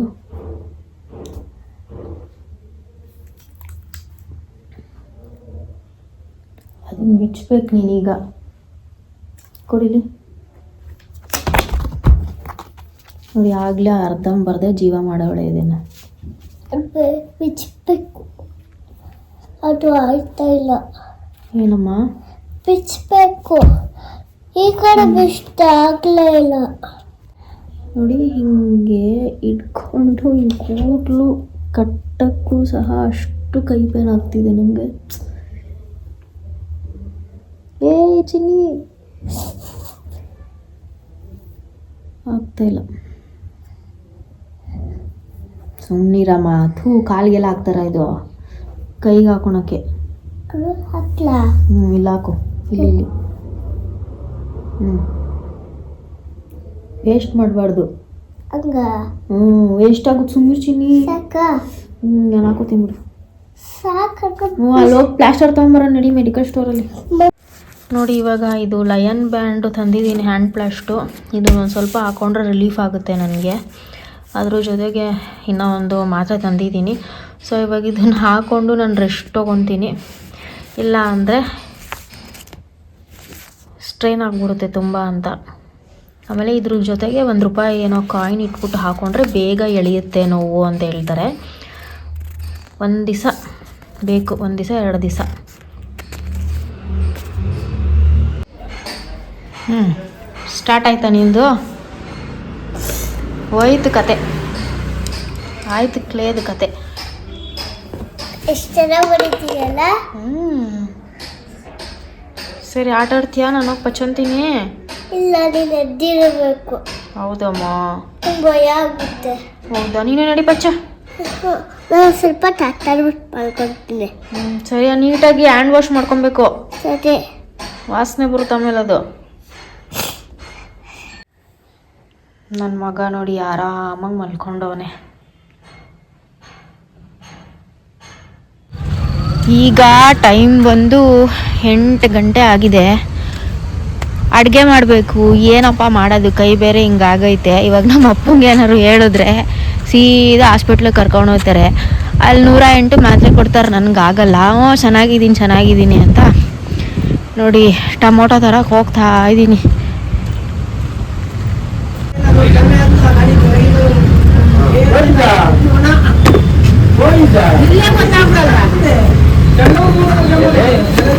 S1: ಬಿಚ್ಚಬೇಕು ನೀನೀಗ. ಕೊಡಿಲಿ. ನೋಡಿ ಆಗಲೇ ಅರ್ಧಂಬರ್ಧ ಜೀವ ಮಾಡೋಳೆ ಇದನ್ನು
S2: ಬಿಚ್ಚಬೇಕು ಅದು ಆಯ್ತಾ ಇಲ್ಲ.
S1: ಏನಮ್ಮ?
S2: ಬಿಚ್ಚಬೇಕು ಈ ಕಡೆ ಬಿಷ್ಟ ಆಗ್ಲೇ ಇಲ್ಲ.
S1: ನೋಡಿ ಹಿಂಗೆ ಇಟ್ಕೊಂಡು ಈ ಕೂದಲು ಕಟ್ಟಕ್ಕೂ ಸಹ ಅಷ್ಟು ಕೈ ಪೇನ್ ಆಗ್ತಿದೆ ನನಗೆ ಏ ಚಿನ್ನಿ ಆಗ್ತಾ ಇಲ್ಲ. ಸುಮ್ಮನಿರಮ್ಮ ಥೂ ಕಾಲಿಗೆಲ್ಲ ಹಾಕ್ತಾರ ಇದು? ಕೈಗೆ ಹಾಕೊಳಕ್ಕೆ. ಹ್ಞೂ ಇಲ್ಲ ಹಾಕು. ಇಲ್ಲಿ ಇಲ್ಲಿ. ಹ್ಞೂ ವೇಸ್ಟ್ ಮಾಡಬಾರ್ದು. ಹ್ಞೂ ವೇಸ್ಟ್ ಆಗುತ್ತೆ ಸುಮ್ಮನೆ ಚಿನ್ನಿ. ಹ್ಞೂ ನಾನು ಹಾಕೋತೀನಿ ಬಿಡು. ಹ್ಞೂ ಅಲ್ಲಿ ಹೋಗಿ ಪ್ಲಾಸ್ಟರ್ ತೊಗೊಂಬರೋ ನಡಿ ಮೆಡಿಕಲ್ ಸ್ಟೋರಲ್ಲಿ ನೋಡಿ, ಇವಾಗ ಇದು ಲಯನ್ ಬ್ಯಾಂಡು ತಂದಿದ್ದೀನಿ ಹ್ಯಾಂಡ್ ಪ್ಲಾಸ್ಟು ಇದು ಒಂದು ಸ್ವಲ್ಪ ಹಾಕೊಂಡ್ರೆ ರಿಲೀಫ್ ಆಗುತ್ತೆ ನನಗೆ. ಅದ್ರ ಜೊತೆಗೆ ಇನ್ನೂ ಒಂದು ಮಾತ್ರೆ ತಂದಿದ್ದೀನಿ. ಸೊ ಇವಾಗ ಇದನ್ನು ಹಾಕ್ಕೊಂಡು ನಾನು ರೆಸ್ಟ್ ತೊಗೊತೀನಿ. ಇಲ್ಲ ಅಂದರೆ ಸ್ಟ್ರೈನ್ ಆಗಿಬಿಡುತ್ತೆ ತುಂಬ ಅಂತ. ಆಮೇಲೆ ಇದ್ರ ಜೊತೆಗೆ ಒಂದು ರೂಪಾಯಿ ಏನೋ ಕಾಯಿನ್ ಇಟ್ಬಿಟ್ಟು ಹಾಕ್ಕೊಂಡ್ರೆ ಬೇಗ ಎಳೆಯುತ್ತೆ ನೋವು ಅಂತ ಹೇಳ್ತಾರೆ. ಒಂದು ದಿವಸ ಬೇಕು, ಒಂದು ದಿವಸ ಎರಡು ದಿವಸ ಹ್ಞೂ ಸ್ಟಾರ್ಟ್ ಆಯ್ತಾ ನಿಂದು? ಹೋಯ್ತು ಕತೆ. ಆಯ್ತು ಕ್ಲೇದು ಕತೆ.
S2: ಎಷ್ಟು ಚೆನ್ನಾಗಿ ಬರೀತೀಯಲ್ಲ?
S1: ಹ್ಞೂ ಸರಿ ಆಟ ಆಡ್ತೀಯಾ ನಾನು? ಹೋಗಿ ಪಚ್ಚೊಂತೀನಿ
S2: ಇಲ್ಲ ನೀನು ಎದ್ದಿರಬೇಕು.
S1: ಹೌದಮ್ಮ.
S2: ಭಯ ಆಗುತ್ತೆ.
S1: ಹೌದಾ? ನೀನೇ ನಡಿ ಪಚ್ಚ.
S2: ನಾನು ಸ್ವಲ್ಪ ಬಿಟ್ಟು ಮಾಡ್ಕೊತೀನಿ
S1: ಹ್ಞೂ ಸರಿ ನೀಟಾಗಿ ಹ್ಯಾಂಡ್ ವಾಶ್ ಮಾಡ್ಕೊಬೇಕು.
S2: ಸರಿ.
S1: ವಾಸನೆ ಬರುತ್ತೆ ಆಮೇಲೆ ಅದು ನನ್ನ ಮಗ ನೋಡಿ ಆರಾಮಾಗಿ ಮಲ್ಕೊಂಡವನೆ. ಈಗ ಟೈಮ್ ಬಂದು ಎಂಟು ಗಂಟೆ ಆಗಿದೆ. ಅಡುಗೆ ಮಾಡಬೇಕು. ಏನಪ್ಪ ಮಾಡೋದು? ಕೈ ಬೇರೆ ಹಿಂಗಾಗೈತೆ ಇವಾಗ ನಮ್ಮ ಅಪ್ಪಂಗೆ ಏನಾದ್ರು ಹೇಳಿದ್ರೆ ಸೀದಾ ಹಾಸ್ಪಿಟ್ಲಿಗೆ ಕರ್ಕೊಂಡು ಹೋಗ್ತಾರೆ. ಅಲ್ಲಿ ನೂರ ಎಂಟು ಮಾತ್ರೆ ಕೊಡ್ತಾರೆ. ನನಗಾಗಲ್ಲ ಹ್ಞೂ, ಚೆನ್ನಾಗಿದ್ದೀನಿ ಚೆನ್ನಾಗಿದ್ದೀನಿ ಅಂತ. ನೋಡಿ, ಟೊಮೊಟೊ ತರಕ್ಕೆ ಹೋಗ್ತಾ ಇದ್ದೀನಿ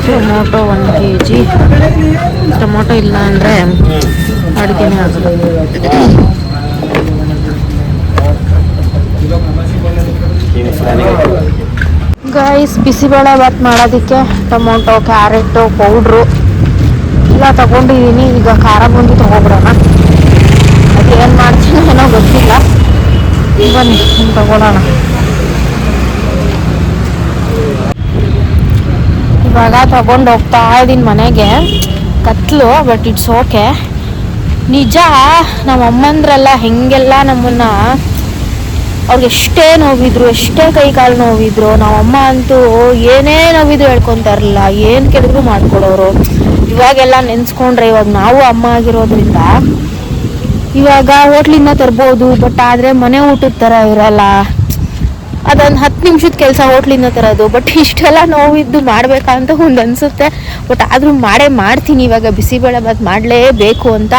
S1: ಟೊಮೊಟೊ ಒಂದು ಕೆ ಜಿ ಟೊಮೊಟೊ ಇಲ್ಲ ಅಂದರೆ ಅಡುಗೆನೇ ಆಗಲ್ಲ ಗೈಸ್ ಬಿಸಿಬೇಳೆ ಭಾತ್ ಮಾಡೋದಕ್ಕೆ ಟೊಮೊಟೊ ಕ್ಯಾರೆಟು ಪೌಡ್ರು ಎಲ್ಲ ತಗೊಂಡಿದ್ದೀನಿ. ಈಗ ಖಾರ ಬಂದು ತಗೊಬಿಡೋಣ ಅದು ಏನು ಮಾಡ್ತೀನೋ ಏನೋ ಗೊತ್ತಿಲ್ಲ ಬನ್ನಿ ತಗೊಳ್ಳೋಣ ಇವಾಗ ತಗೊಂಡು ಹೋಗ್ತಾ ಇದ್ದೀನಿ ಮನೆಗೆ. ಕತ್ಲು ಬಟ್ ಇಟ್ಸ್ ಓಕೆ ನಿಜ ನಮ್ಮ ಅಮ್ಮಂದ್ರೆಲ್ಲ ಹೆಂಗೆಲ್ಲ ನಮ್ಮನ್ನ ಅವ್ರಿಗೆ ಎಷ್ಟೇ ನೋವಿದ್ರು, ಎಷ್ಟೇ ಕೈ ಕಾಲು ನೋವಿದ್ರು ನಮ್ಮಮ್ಮ ಅಂತೂ ಏನೇ ನೋವಿದ್ರು ಹೇಳ್ಕೊತಾ ಇರಲಿಲ್ಲ. ಏನು ಕೇಳಿದ್ರು ಮಾಡ್ಕೊಡೋರು. ಇವಾಗೆಲ್ಲ ನೆನೆಸ್ಕೊಂಡ್ರೆ ಇವಾಗ ನಾವು ಅಮ್ಮ ಆಗಿರೋದ್ರಿಂದ ಇವಾಗ ಹೋಟ್ಲಿಂದ ತರ್ಬೋದು ಬಟ್ ಆದರೆ ಮನೆ ಊಟದ ಥರ ಇರಲ್ಲ. ಅದೊಂದು ಹತ್ತು ನಿಮಿಷದ ಕೆಲಸ ಹೋಟ್ಲಿಂದ ತರೋದು ಬಟ್ ಇಷ್ಟೆಲ್ಲ ನೋವಿದ್ದು ಮಾಡ್ಬೇಕಂತ ಒಂದು ಅನಿಸುತ್ತೆ. ಬಟ್ ಆದರೂ ಮಾಡೇ ಮಾಡ್ತೀನಿ, ಇವಾಗ ಬಿಸಿಬೇಳೆ ಬಾತ್ ಮಾಡಲೇಬೇಕು ಅಂತ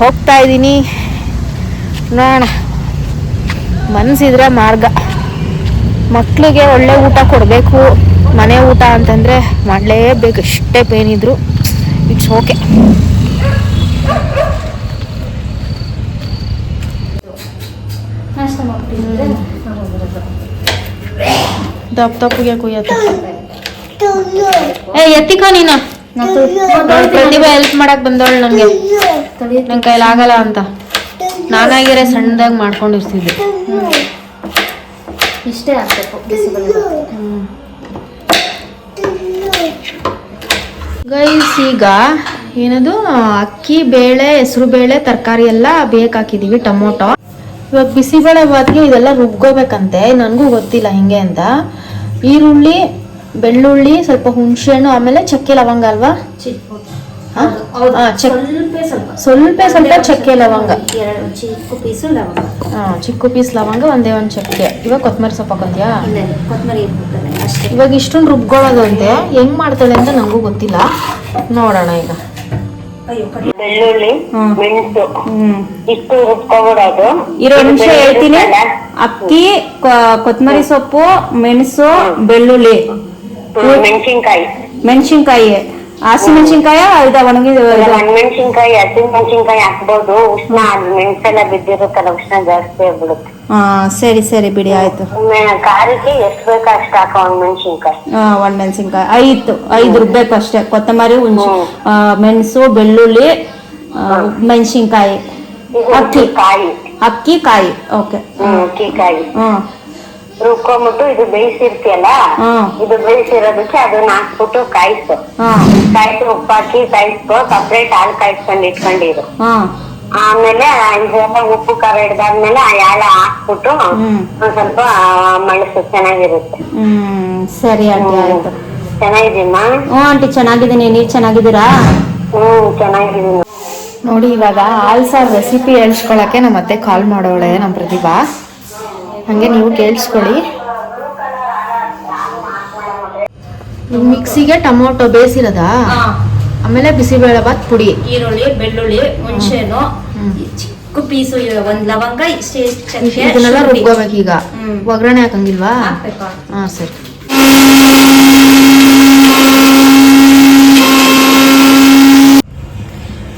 S1: ಹೋಗ್ತಾ ಇದ್ದೀನಿ. ನೋಡೋಣ. ಮನಸ್ಸಿದ್ರೆ ಮಾರ್ಗ. ಮಕ್ಕಳಿಗೆ ಒಳ್ಳೆ ಊಟ ಕೊಡಬೇಕು, ಮನೆ ಊಟ ಅಂತಂದರೆ ಮಾಡಲೇಬೇಕು, ಇಷ್ಟೇ ಪೇನಿದ್ರು ಇಟ್ಸ್ ಓಕೆ ದಪ್ಪ ದಪ್ಪಗೆ ಕುಯ್ಯತ್ತೆ ಏ, ಎತ್ತಿಕ ನೀನು. ಪ್ರತಿಭಾ ಹೆಲ್ಪ್ ಮಾಡಕ್ ಬಂದವಳು ನನಗೆ. ನನ್ನ ಕೈಲಿ ಆಗಲ್ಲ ಅಂತ. ನಾನಾಗಿರೇ ಸಣ್ಣದಾಗಿ ಮಾಡ್ಕೊಂಡಿರ್ತಿದ್ದೆ.
S3: ಇಷ್ಟೇ
S1: ಗೈಸ್, ಈಗ ಏನದು? ಅಕ್ಕಿ, ಬೇಳೆ, ಹೆಸರು ಬೇಳೆ, ತರಕಾರಿ ಎಲ್ಲ ಬೇಕಾಕಿದೀವಿ ಟೊಮೊಟೊ. ಇವಾಗ ಬಿಸಿಬೇಳೆ ಬಾತ್ಗೆ ಇದೆಲ್ಲ ರುಬ್ಕೋಬೇಕಂತೆ. ನನಗೂ ಗೊತ್ತಿಲ್ಲ ಹಿಂಗೆ ಅಂತ. ಈರುಳ್ಳಿ ಬೆಳ್ಳುಳ್ಳಿ ಸ್ವಲ್ಪ ಹುಣಸೆಹಣ್ಣು ಆಮೇಲೆ ಚಕ್ಕೆ ಲವಂಗ ಅಲ್ವಾ?
S3: ಸ್ವಲ್ಪ ಸ್ವಲ್ಪ.
S1: ಚಕ್ಕೆ ಲವಂಗ.
S3: ಚಿಕ್ಕ ಪೀಸ್ ಲವಂಗ.
S1: ಹಾ ಚಿಕ್ಕ ಪೀಸ್ ಲವಂಗ ಒಂದೇ ಒಂದು ಚಕ್ಕೆ. ಇವಾಗ ಕೊತ್ತಂಬರಿ ಸೊಪ್ಪು ಹಾಕೊಂತೀಯಾ?
S3: ಕೊತ್ತಂಬರಿ
S1: ಇವಾಗ ಇಷ್ಟೊಂದು ರುಬ್ಕೊಳ್ಳೋದು ಅಂತೆ. ಹೆಂಗ್ ಮಾಡ್ತಾಳೆ ಅಂತ ನಂಗೂ ಗೊತ್ತಿಲ್ಲ. ನೋಡೋಣ ಈಗ.
S4: ಬೆಳ್ಳುಳ್ಳಿ ಮೆಣಸು ಇಷ್ಟು ರುಬ್ಕೊಬಿಡೋದು
S5: ಇರೋ ನಿಮಿಷ ಹೇಳ್ತೀನಿ. ಅಕ್ಕಿ ಕೊತ್ತಂಬರಿ ಸೊಪ್ಪು ಮೆಣಸು ಬೆಳ್ಳುಳ್ಳಿ.
S4: ಮೆಣಸಿನ್ಕಾಯಿ.
S5: ಮೆಣಸಿನ್ಕಾಯಿ. ಹಸಿ ಮೆಣಸಿನ್ಕಾಯಿ ಇದ ಒಣಗಿದ
S4: ಮೆಣಸಿನ್ಕಾಯಿ ಹಸಿ ಮೆಣಸಿನ್ಕಾಯಿ ಹಾಕ್ಬೋದು. ಉಷ್ಣ ಮೆಣಸೆಲ್ಲ ಬಿದ್ದಿರುತ್ತಲ್ಲ ಉಷ್ಣ ಜಾಸ್ತಿ ಆಗ್ಬಿಡುತ್ತೆ.
S5: ಸರಿ ಸರಿ ಬಿಡಿ ಆಯ್ತು.
S4: ಖಾರಕ್ಕೆ ಎಷ್ಟು ಬೇಕೋ ಅಷ್ಟು ಹಾಕ ಒಣಮೆಣಸಿನ್ಕಾಯಿ
S5: ಆ, ಒಣ ಮೆಣಸಿನ್ಕಾಯಿ ಐದು ಐದು ರುಬ್ಬೇಕು ಅಷ್ಟೇ ಕೊತ್ತಂಬರಿ ಹುಣಸೆ ಆ, ಮೆಣಸು ಬೆಳ್ಳುಳ್ಳಿ ಆ, ಮೆಣಸಿನ್ಕಾಯಿ. ಅಕ್ಕಿ.
S4: ಕಾಯಿ.
S5: ಅಕ್ಕಿ ಕಾಯಿ. ಓಕೆ.
S4: ಹ್ಮ್ ಅಕ್ಕಿ ಕಾಯಿ.
S5: ಹ್ಮ್
S4: ರುಬ್ಕೊಂಬಿಟ್ಟು ಇದು ಬೇಯಿಸಿರ್ತಿಯಲ್ಲ
S5: ಹ್ಮ್.
S4: ಇದು ಬೇಯಿಸಿರೋದಕ್ಕೆ ಅದನ್ನ ಹಾಕ್ಬಿಟ್ಟು ಕಾಯಿಸು.
S5: ಹಾಂ.
S4: ಕಾಯಿಸಿ ಉಪ್ಪಾಕಿ ಕಾಯಿಸ್ಕೊ ಸಪ್ರೇಟ್ ಹಾಲು ಕಾಯಿಸ್ಕೊಂಡು ಇಟ್ಕೊಂಡಿರು.
S5: ಹಾ.
S4: ಆಮೇಲೆ ಇದೆಲ್ಲ ಉಪ್ಪು ಖಾರ ಹಿಡ್ದಾದ್ಮೇಲೆ ಆ ಎಳೆ ಹಾಕ್ಬಿಟ್ಟು. ಒಂದ್ ಸ್ವಲ್ಪ ಮಳಸು ಚೆನ್ನಾಗಿರುತ್ತೆ.
S5: ಹ್ಮ್ ಸರಿ ಆಂಟಿ ಆಯ್ತು.
S4: ಚೆನ್ನಾಗಿದ್ದೀಮ್ಮ
S5: ಹ್ಞೂ ಆಂಟಿ ಚೆನ್ನಾಗಿದ್ದೀನಿ. ನೀವು ಚೆನ್ನಾಗಿದ್ದೀರಾ?
S4: ಹ್ಮ್ ಚೆನ್ನಾಗಿದ್ದೀನಿ.
S1: ನೋಡಿ ಇವಾಗ ಹಾಲ್ ಸಾರ್ ರೆಸಿಪಿ ಹೇಳ್ಸ್ಕೊಳಕ್ಕೆ ನಮ್ಮ ಅತ್ತೆ ಕಾಲ್ ಮಾಡೋಳೆ ನಮ್ಮ ಪ್ರತಿಭಾ ಹಂಗೆ ನೀವು ಕೇಳಿಸ್ಕೊಳ್ಳಿ. ಮಿಕ್ಸಿಗೆ ಟೊಮೊಟೊ ಬೇಯಿಸಿರೋದಾ? ಆಮೇಲೆ ಬಿಸಿಬೇಳೆ ಬಾತ್ ಪುಡಿ.
S3: ಈರುಳ್ಳಿ ಬೆಳ್ಳುಳ್ಳಿ ಹುಣಸೆಹಣ್ಣು ಚಿಕ್ಕ ಪೀಸು ಒಂದ್ ಲವಂಗ ಇಷ್ಟೇ
S1: ಇದನ್ನೆಲ್ಲ ರುಬ್ಕೋಬೇಕು
S3: ಈಗ.
S1: ಒಗ್ಗರಣೆ ಹಾಕಂಗಿಲ್ವಾ. ಹಾ ಸರಿ.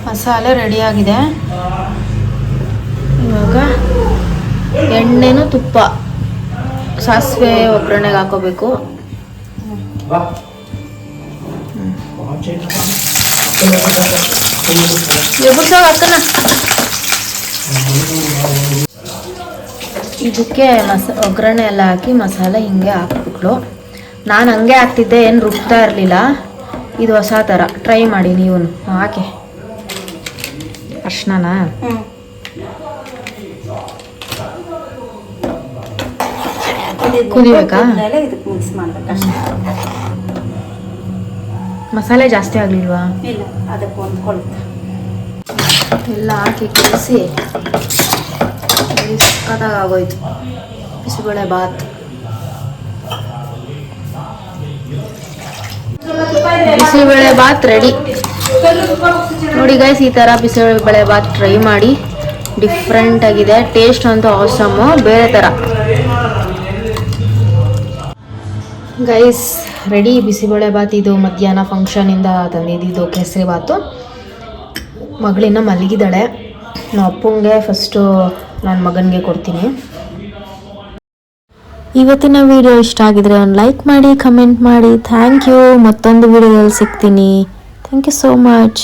S1: ಮಸಾಲೆ ರೆಡಿ ಆಗಿದೆ. ಇವಾಗ ಎಣ್ಣೆನೂ ತುಪ್ಪ. ಸಾಸಿವೆ ಒಗ್ಗರಣೆಗೆ ಹಾಕೋಬೇಕು. ಅಕ್ಕನ ಇದಕ್ಕೆ ಮಸ, ಒಗ್ಗರಣೆ ಎಲ್ಲ ಹಾಕಿ ಮಸಾಲೆ ಹಿಂಗೆ ಹಾಕ್ಬಿಟ್ಲು. ನಾನು ಹಂಗೆ ಹಾಕ್ತಿದ್ದೆ, ಏನು ರುಬ್ತಾ ಇರಲಿಲ್ಲ. ಇದು ಹೊಸ ಥರ ಟ್ರೈ ಮಾಡಿ ನೀವು ಹಾಕಿ. ಅರ್ಶಿನನಾ ಕುದಿಬೇಕಾ?
S5: ಇದಕ್ಕೆ ಮಿಕ್ಸ್ ಮಾಡ್ಬೇಕು ಅಷ್ಟೇ
S1: ಮಸಾಲೆ ಜಾಸ್ತಿ ಆಗಲಿಲ್ವಾ?
S5: ಇಲ್ಲ ಅದಕ್ಕೆ ಹೊಂದ್ಕೊಳ್ಳುತ್ತೆ
S1: ಎಲ್ಲ ಹಾಕಿ ಕಲಿಸಿ. ಸಕ್ಕತ್ತಾಗಿ ಆಗೋಯ್ತು. ಬಿಸಿಬೇಳೆ ಬಾತ್. ಬಿಸಿಬೇಳೆ ಬಾತ್ ರೆಡಿ ನೋಡಿ ಗೈಸ್ ಈ ಥರ ಬಿಸಿಬೇಳೆ ಬಾತ್ ಟ್ರೈ ಮಾಡಿ. ಡಿಫ್ರೆಂಟ್ ಆಗಿದೆ. ಟೇಸ್ಟ್ ಅಂತೂ ಆಸಮ್ಮು ಬೇರೆ ಥರ ಗೈಸ್ ರೆಡಿ, ಬಿಸಿಬೇಳೆ ಬಾತ್ ಇದು ಮಧ್ಯಾಹ್ನ ಫಂಕ್ಷನಿಂದ ತಂದಿದ್ದು ಕೇಸರಿ ಬಾತು. ಮಗಳಿನ್ನ ಮಲಗಿದ್ದಾಳೆ. ನಮ್ಮ ಅಪ್ಪಂಗೆ ಫಸ್ಟು ನನ್ನ ಮಗನಿಗೆ ಕೊಡ್ತೀನಿ. ಇವತ್ತಿನ ವಿಡಿಯೋ ಇಷ್ಟ ಆಗಿದ್ರೆ ಒಂದು ಲೈಕ್ ಮಾಡಿ ಕಮೆಂಟ್ ಮಾಡಿ. ಥ್ಯಾಂಕ್ ಯು ಮತ್ತೊಂದು ವಿಡಿಯೋದಲ್ಲಿ ಸಿಗ್ತೀನಿ. Thank you so much